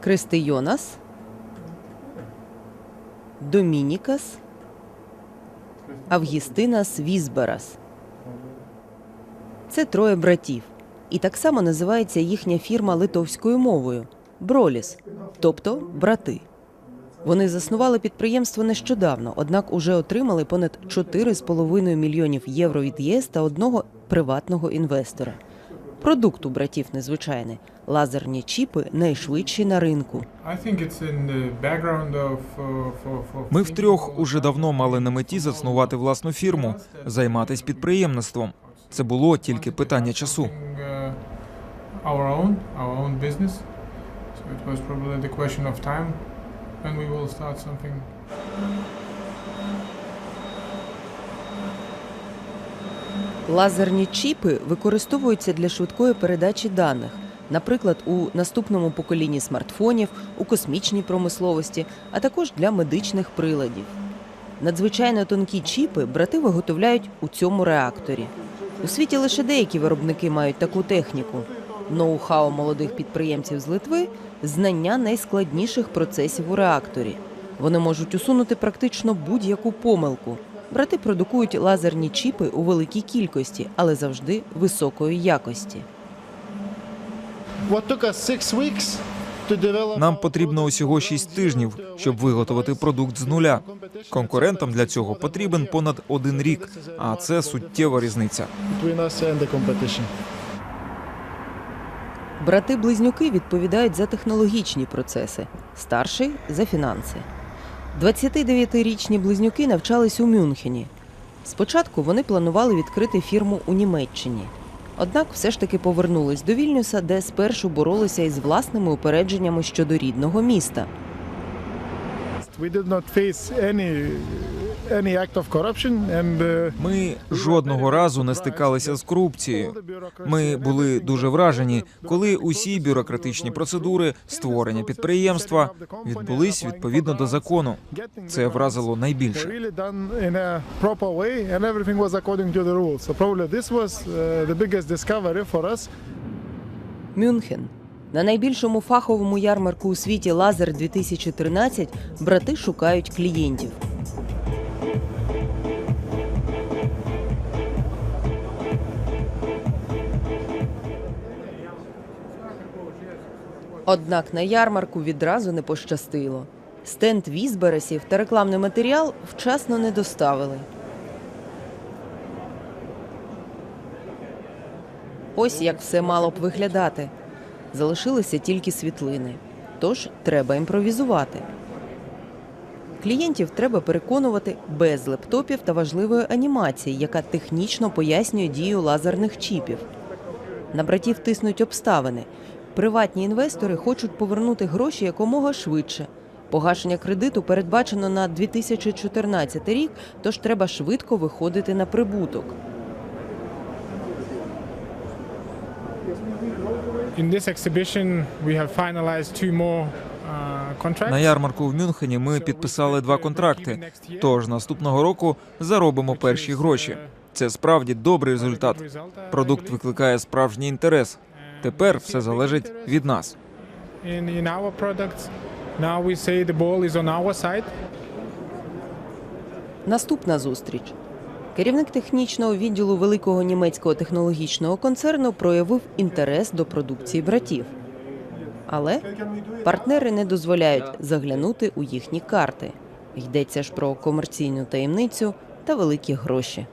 Кристийонас, Домінікас, Авгістинас Візберас. Це троє братів. І так само називається їхня фірма литовською мовою Броліс, тобто брати. Вони заснували підприємство нещодавно, однак уже отримали понад 4,5 мільйонів євро від ЄС та одного приватного інвестора. Продукт у братів незвичайний. Лазерні чіпи найшвидші на ринку. Uh, Ми втрьох уже давно мали на меті заснувати власну фірму, займатися підприємництвом. Це було тільки питання часу. uh. It was probably the question of time when we will start something. Лазерні чіпи використовуються для швидкої передачі даних, наприклад, у наступному поколінні смартфонів, у космічній промисловості, а також для медичних приладів. Надзвичайно тонкі чіпи брати виготовляють у цьому реакторі. У світі лише деякі виробники мають таку техніку. Ноу-хау молодих підприємців з Литви знання найскладніших процесів у реакторі. Вони можуть усунути практично будь-яку помилку. Брати продукують лазерні чіпи у великій кількості, але завжди високої якості. Нам потрібно усього 6 тижнів, щоб виготовити продукт з нуля. Конкурентам для цього потрібен понад один рік, а це суттєва різниця. competition. Брати-близнюки відповідають за технологічні процеси, старший за фінанси. 29-річні близнюки навчались у Мюнхені. Спочатку вони планували відкрити фірму у Німеччині. Однак все ж таки повернулись до Вільнюса, де спершу боролися із власними упередженнями щодо рідного міста. We did not face any any act of corruption and uh, Ми жодного разу не стикалися з корупцією. Ми були дуже вражені, коли усі бюрократичні процедури створення підприємства відбулись відповідно до закону. Це вразило найбільше. uh. Мюнхен. На найбільшому фаховому ярмарку у світі Лазер 2013 брати шукають клієнтів. Однак на ярмарку відразу не пощастило. Стенд Візбересів та рекламний матеріал вчасно не доставили. Ось як все мало б виглядати. Залишилися тільки світлини. Тож треба імпровізувати. Клієнтів треба переконувати без лептопів та важливої анімації, яка технічно пояснює дію лазерних чіпів. На братів тиснуть обставини. Приватні інвестори хочуть повернути гроші якомога швидше. Погашення кредиту передбачено на 2014 рік, тож треба швидко виходити на прибуток. Uh. На ярмарку в Мюнхені ми підписали два контракти. Тож наступного року заробимо перші гроші. Це справді добрий результат. Продукт викликає справжній інтерес. Тепер все залежить від нас. Наступна зустріч. Керівник технічного відділу великого німецького технологічного концерну проявив інтерес до продукції братів. Але партнери не дозволяють заглянути у їхні карти. Йдеться ж про комерційну таємницю та великі гроші.